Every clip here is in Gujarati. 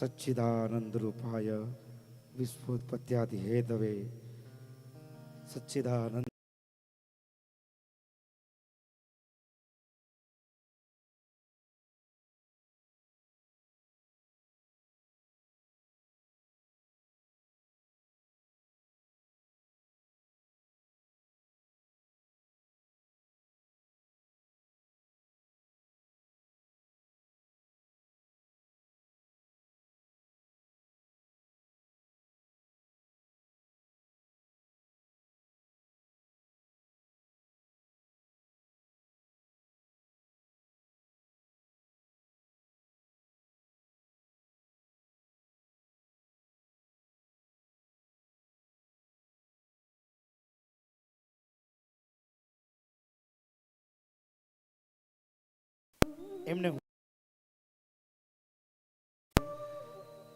ಸಚ್ಚಿದಾನಂದರೂಪಾಯ ವಿಶ್ವೋತ್ಪತ್ತಿಯಾದಿ ಹೇತವೇ ಸಚ್ಚಿದಾನಂದ એમને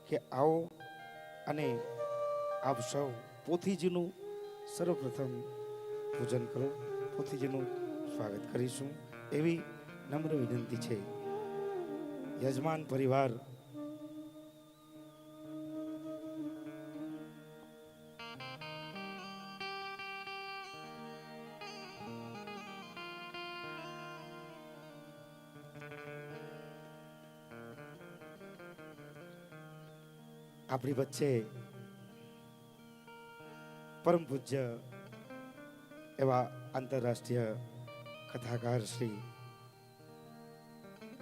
કે આવો અને આપ સૌ પોથીજીનું સર્વપ્રથમ પૂજન કરો. પોથીજીનું સ્વાગત કરીશું. એવી નમ્ર વિનંતી છે. યજમાન પરિવાર આપણી વચ્ચે પરમ પૂજ્ય એવા આંતરરાષ્ટ્રીય કથાકાર શ્રી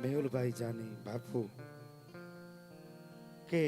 મેહુલભાઈ જાની બાપુ કે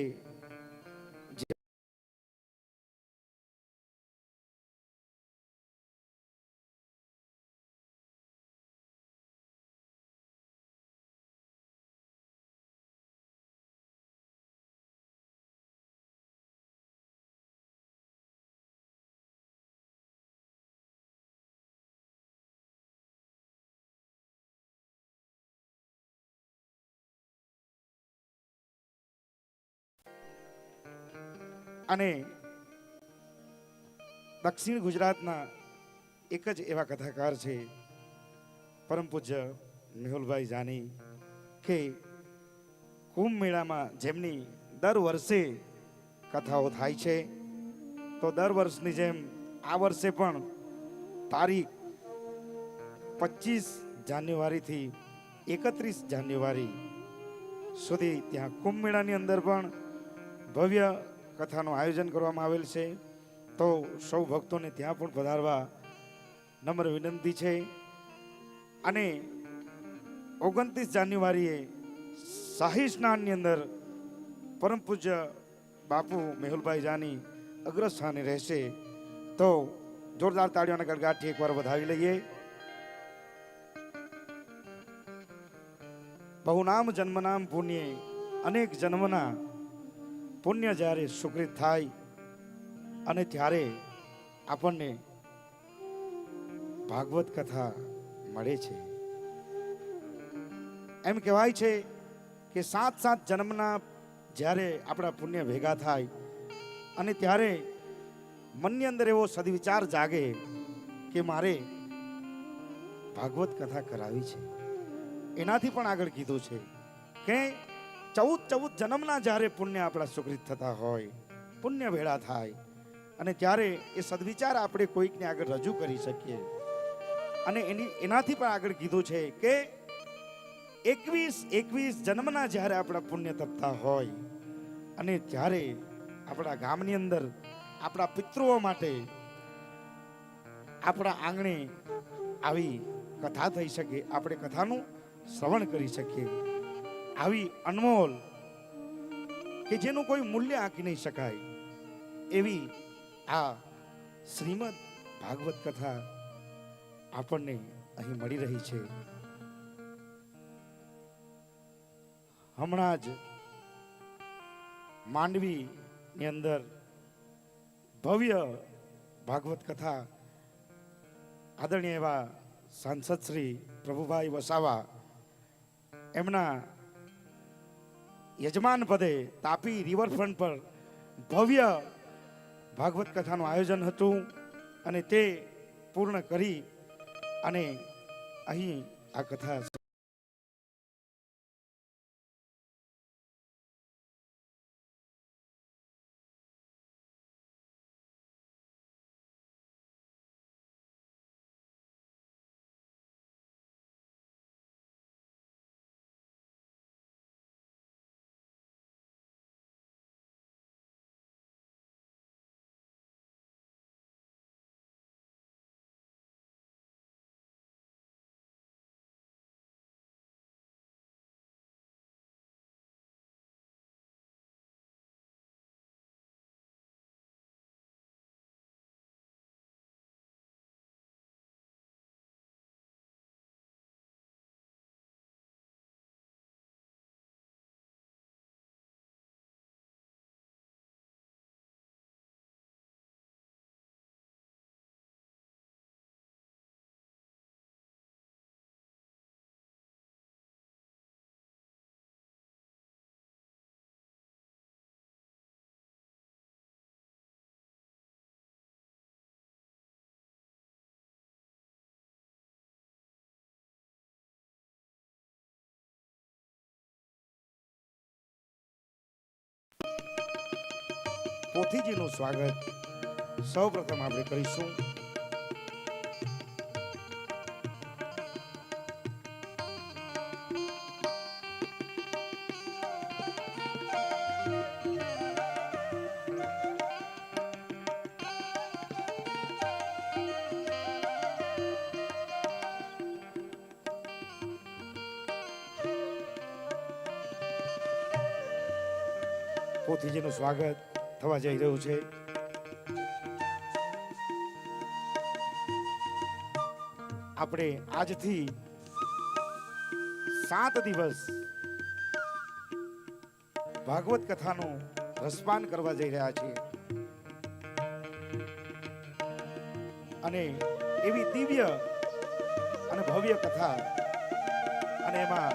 અને દક્ષિણ ગુજરાતના એક જ એવા કથાકાર છે, પરમ પૂજ્ય મેહુલભાઈ જાની, કે કુંભ મેળામાં જેમની દર વર્ષે કથાઓ થાય છે, તો દર વર્ષની જેમ આ વર્ષે પણ તારીખ પચીસ જાન્યુઆરીથી એકત્રીસ જાન્યુઆરી સુધી ત્યાં કુંભ મેળાની અંદર પણ ભવ્ય કથાનું આયોજન કરવામાં આવેલ છે. તો સૌ ભક્તોને ત્યાં પણ પધારવા નમ્ર વિનંતી છે. અને ઓગણત્રીસ જાન્યુઆરીએ શાહી સ્નાનની અંદર પરમ પૂજ્ય બાપુ મેહુલભાઈ જાની અગ્રસ્થાને રહેશે. તો જોરદાર તાળીઓના ગરગાઠી એકવાર વધાવી લઈએ. બહુનામ જન્મનામ પુણ્ય અનેક જન્મના પુણ્ય જ્યારે સુકૃત થાય અને ત્યારે આપણને ભાગવત કથા મળે છે. એમ કહેવાય છે કે સાત સાત જન્મના જ્યારે આપણા પુણ્ય ભેગા થાય અને ત્યારે મનની અંદર એવો સદવિચાર જાગે કે મારે ભાગવત કથા કરાવી છે. એનાથી પણ આગળ કીધું છે કે ચૌદ ચૌદ જન્મના જ્યારે પુણ્ય આપણા સુકૃત થતા હોય, પુણ્ય ભેળા થાય, અને ત્યારે એ સદવિચાર આપણે કોઈકને આગળ રજૂ કરી શકીએ. અને એની, એનાથી પણ આગળ કીધું છે કે એકવીસ એકવીસ જન્મના જ્યારે આપણા પુણ્ય તપતા હોય, અને ત્યારે આપણા ગામની અંદર આપણા પિતૃઓ માટે આપણા આંગણે આવી કથા થઈ શકે, આપણે કથાનું શ્રવણ કરી શકીએ. આવી અનમોલ કે જેનું કોઈ મૂલ્ય આંકી નહીં શકાય, એવી આ શ્રીમદ ભાગવત કથા આપણને અહીં મળી રહી છે. હમણાં જ માંડવીની અંદર ભવ્ય ભાગવત કથા આદરણીય એવા સાંસદ શ્રી પ્રભુભાઈ વસાવા એમના યજમાન પદે તાપી રિવરફ્રન્ટ પર ભવ્ય ભાગવત કથાનું આયોજન હતું અને તે પૂર્ણ કરી અને અહીં આ કથા પોથીજીનું સ્વાગત સૌ પ્રથમ આપણે કરીશું પોથીજીનું સ્વાગત થવા જઈ રહ્યું છે. આપણે આજથી સાત દિવસ ભાગવત કથાનું રસપાન કરવા જઈ રહ્યા છીએ. અને એવી દિવ્ય અને ભવ્ય કથા અને એમાં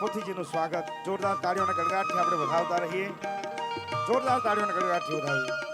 પોથીજીનું સ્વાગત, જોરદાર તાળીઓના ગણગાટથી આપણે વધાવતા રહીએ. જોરદાર તાળીઓના ગડગાટથી વધાવીએ ભાગવત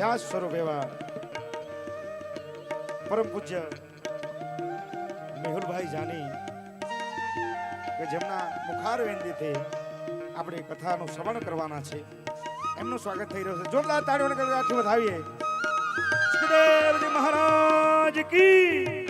વ્યાસ સ્વરૂપ એવા પરમ પૂજ્ય મેહુલભાઈ જાની કે જેમના મુખાર વેંદીથી આપણે કથાનું શ્રવણ કરવાના છે. એમનું સ્વાગત થઈ રહ્યું છે. જોરદાર તાળીઓને વધાવીએ. મહારાજ કી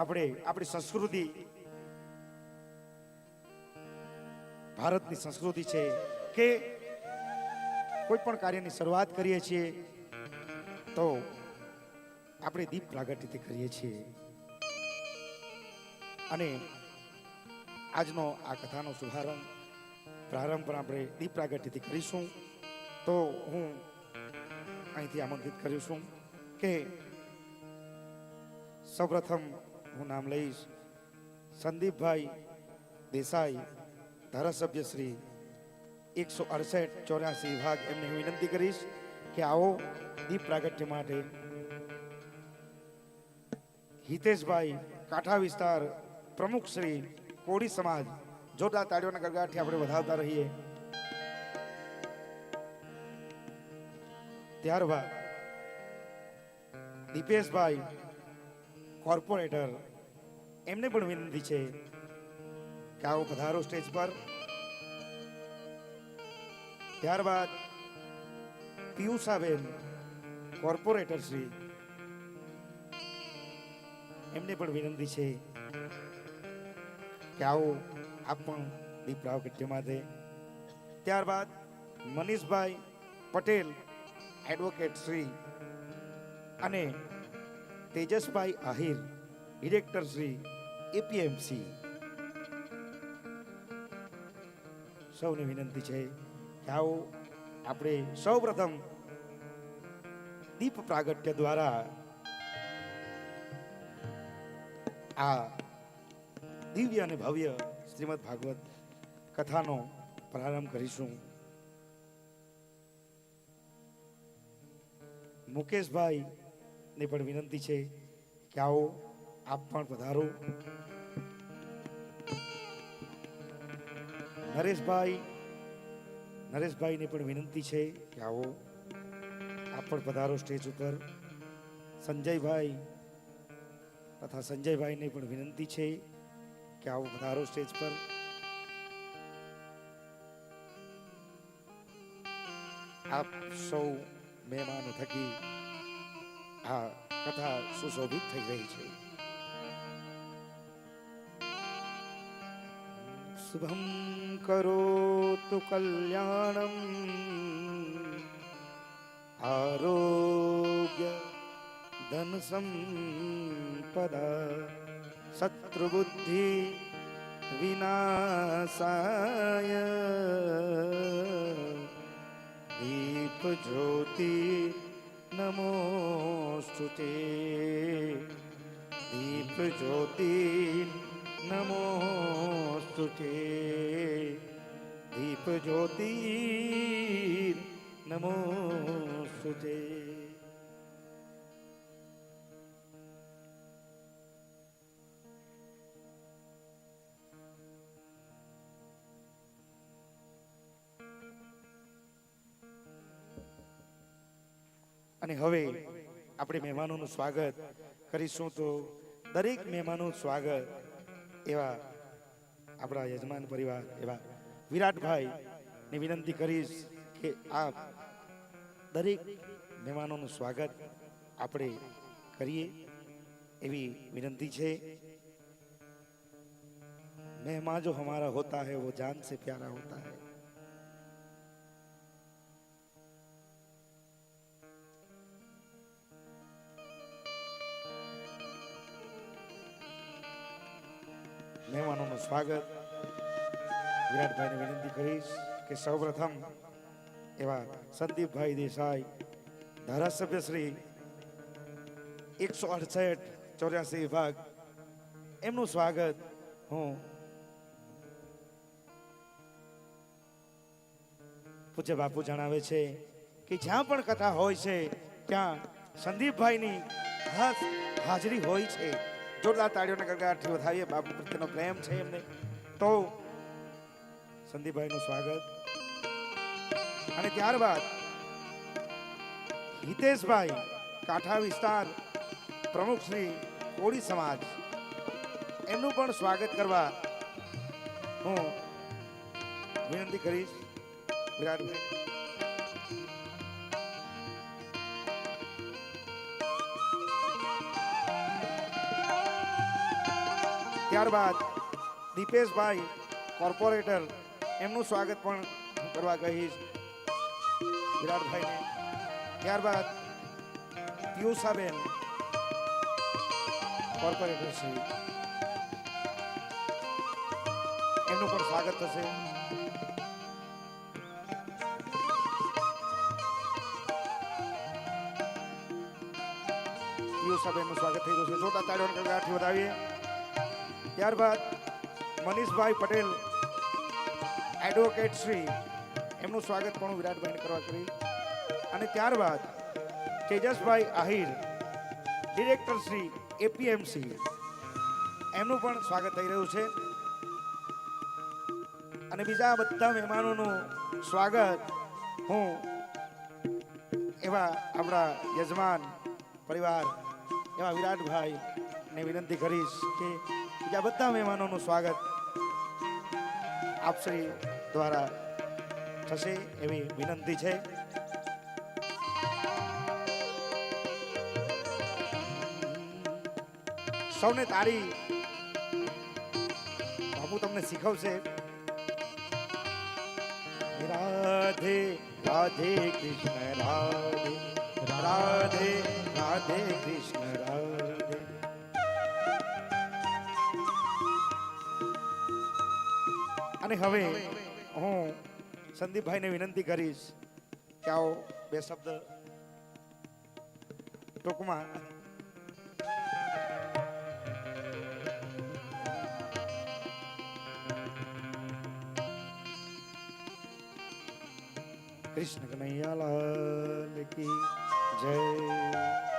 આપણે, આપણી સંસ્કૃતિ, ભારતની સંસ્કૃતિ છે કે કોઈ પણ કાર્યની શરૂઆત કરીએ છીએ, તો આપણે દીપ પ્રાગટ્યથી કરીએ છીએ. અને આજનો આ કથાનો શુભારંભ, પ્રારંભ પણ આપણે દીપ પ્રાગટ્યથી કરીશું. તો હું અહીંથી આમંત્રિત કરીશું કે સૌપ્રથમ હું નામ લઈશ સંદીપભાઈ દેસાઈ, ધારાસભ્ય શ્રી એકસો અડસઠ ચોર્યાસી વિભાગ. એમને વિનંતી કરીશ કે આવો દીપ પ્રાગટ્ય માટે. હિતેશભાઈ કાંઠા વિસ્તાર પ્રમુખ શ્રી કોળી સમાજ, જોરદાર તાળીઓના ગરગાથી આપણે વધાવતા રહીએ. ત્યારબાદ દીપેશભાઈ કોર્પોરેટર. એમને પણ વિનંતી છે કે આવો પધારો સ્ટેજ પર. ત્યારબાદ પિયુષાબેન, કોર્પોરેટર શ્રી, એમને પણ વિનંતી છે કે આવો આપ પણ દીપ પ્રાગટ્ય માટે ત્યારબાદ મનીષભાઈ પટેલ, એડવોકેટ શ્રી અને તેજસભાઈ આહિર ડિરેક્ટર શ્રી એપીએમસી સૌને વિનંતી છે કે આવો આપણે સૌ પ્રથમ દીપ પ્રાગટ્ય દ્વારા આ દિવ્ય અને ભવ્ય શ્રીમદ ભાગવત કથાનો પ્રારંભ કરીશું. મુકેશભાઈ ને પણ વિનંતી છે કે આવો, આપ પણ પધારો. નરેશભાઈ, નરેશભાઈને પણ વિનંતી છે કે આવો, આપ પણ પધારો સ્ટેજ ઉપર. સંજયભાઈ તથા સંજયભાઈને પણ વિનંતી છે કે આવો પધારો સ્ટેજ પર. આપ સૌ મહેમાનો થકી આ કથા સુશોભિત થઈ રહી છે. શુભમ કરોતુ કલ્યાણમ. આરોગ્ય ધન સંપદા. શત્રુબુદ્ધિ વિનાશાય. દીપ જ્યોતિ નમોસ્તુતે દીપ જ્યોતિ નમોસ્તુતે દીપ જ્યોતિ નમોસ્તુતે અને હવે આપણે મહેમાનોનું સ્વાગત કરીશું તો દરેક મહેમાનોનું સ્વાગત એવા આપણા યજમાન પરિવાર, એવા વિરાટભાઈ ને વિનંતી કરીશ કે આપ દરેક મહેમાનોનું સ્વાગત આપણે કરીએ એવી વિનંતી છે. મહેમાન જો હમારા હોતા હૈ, વો જાન સે પ્યારા હોતા હૈ. સ્વાગત. વિરાટભાઈને વિનંતી કરીશ કે સૌપ્રથમ એવા સંદીપભાઈ દેસાઈ, ધારાસભ્ય શ્રી એકસો અડસઠ ચોર્યાસી વિભાગ, એમનું સ્વાગત હું પૂજ્ય બાપુ જણાવે છે કે જ્યાં પણ કથા હોય છે, ત્યાં સંદીપભાઈની હાજરી હોય છે. જોરદાર તાળીઓના ગરગાટથી વધાવીએ. બાપુ પ્રત્યેનો પ્રેમ છે એમને. તો સંદીપભાઈનું સ્વાગત. અને ત્યારબાદ હિતેશભાઈ કાંઠા વિસ્તાર પ્રમુખ શ્રી કોળી સમાજ. એમનું પણ સ્વાગત કરવા હું વિનંતી કરીશ. વિરાટભાઈ. ત્યારબાદ દીપેશભાઈ કોર્પોરેટર, એમનું સ્વાગત પણ કરવા કહીશ વિરાટભાઈને. ત્યારબાદ પિયુષાબેન કોર્પોરેટર શ્રી એમનું પણ સ્વાગત થશે. પિયુષાબેનનું સ્વાગત થઈ ગયું છે. જોતા તાળીઓને આઠી વધાવીએ. ત્યારબાદ મનીષભાઈ પટેલ એડવોકેટ શ્રી. એમનું સ્વાગત પણ વિરાટભાઈ વિરાટભાઈને કરવા કરી. અને ત્યારબાદ તેજસભાઈ આહિર ડિરેક્ટર શ્રી એપીએમસી એમનું પણ સ્વાગત થઈ રહ્યું છે. અને બીજા બધા મહેમાનોનું સ્વાગત હું એવા આપણા યજમાન પરિવાર, એવા વિરાટભાઈ ને વિનંતી કરીશ કે બીજા બધા મહેમાનોનું સ્વાગત આપશ્રી દ્વારા થશે એવી વિનંતી છે. સૌને તારી બાપુ તમને શીખવશે. રાધે રાધે કૃષ્ણ, રાધે રાધે રાધે કૃષ્ણ, રાધે. અને હવે હું સંદીપભાઈને વિનંતી કરીશ કે આવો બે શબ્દ ટૂંકમાં. કૃષ્ણ કનૈયા લાલ કી જય.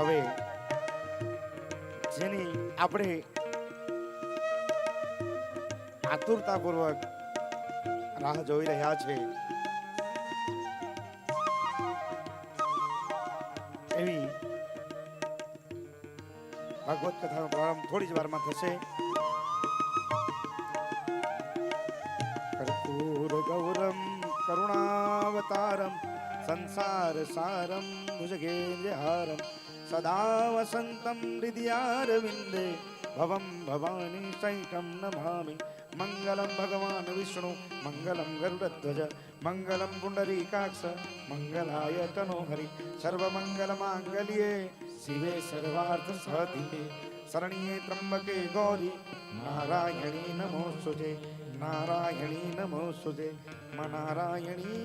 હવે જેની આપણે આતુરતાપૂર્વક રાહ જોઈ રહ્યા છે, એવી ભાગવત કથાનો પ્રારંભ થોડી જ વારમાં થશે. કર્પૂર ગૌરમ, કરુણાવતારમ, સંસાર સારમ, ભુજગેન્દ્રહારમ સદા सदा वसन्तं हृदयारविन्दे भवं भवानी सैकं नमामि। मङ्गलं भगवान् विष्णु मङ्गलं गरुडध्वज मङ्गलं पुण्डरीकाक्ष मङ्गलाय तनोहरि सर्वमङ्गलमाङ्गल्ये शिवे सर्वार्थसाधिके शरण्ये त्र्यम्बके गौरी नारायणी नमोऽस्तुते नारायणी नमोऽस्तुते मनारायणी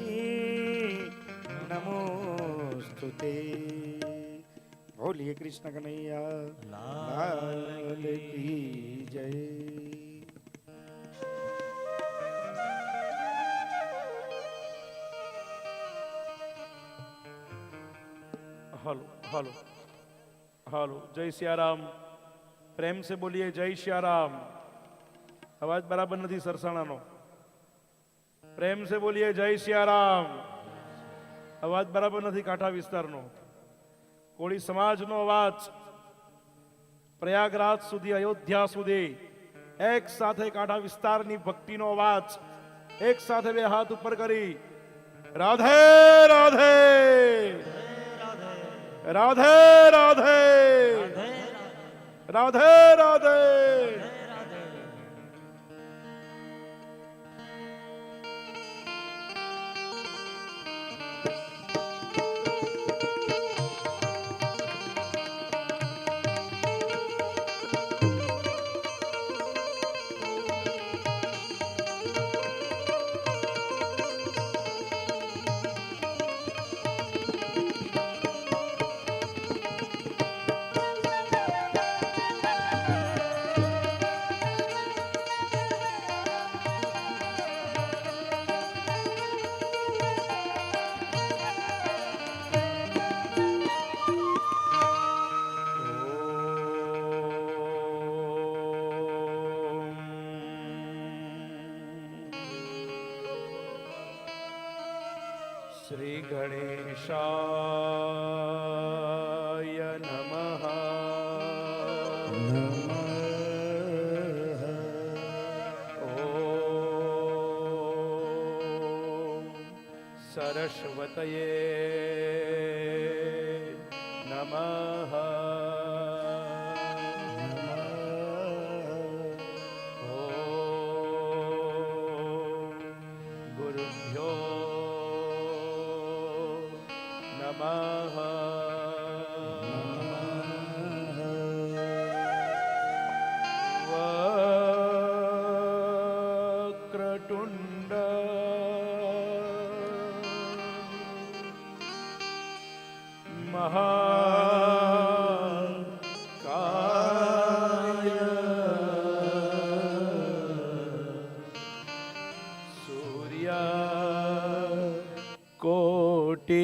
नमोऽस्तुते। ભોલી કૃષ્ણ કનૈયા, લાલ કી જય. હલો હલો હલો, જય સિયારામ. પ્રેમ સે બોલીએ, જય સિયારામ. અવાજ બરાબર નથી સરસાણાનો. પ્રેમ સે બોલીએ, જય સિયારામ. અવાજ બરાબર નથી કાંઠા વિસ્તારનો. કોળી સમાજનો અવાજ પ્રયાગરાજ સુધી, અયોધ્યા સુધી એક સાથે કાંઠા વિસ્તારની ભક્તિનો અવાજ એક સાથે બે હાથ ઉપર કરી રાધે રાધે રાધે રાધે રાધે રાધે સરસ્વતયે. ಕೋಟಿ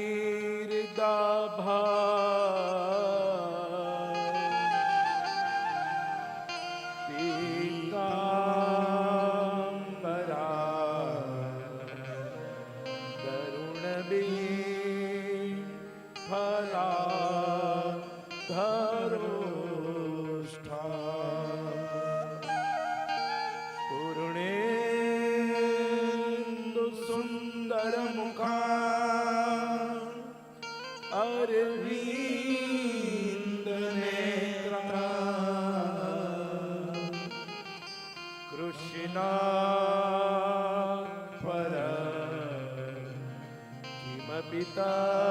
विना पर किमपि ता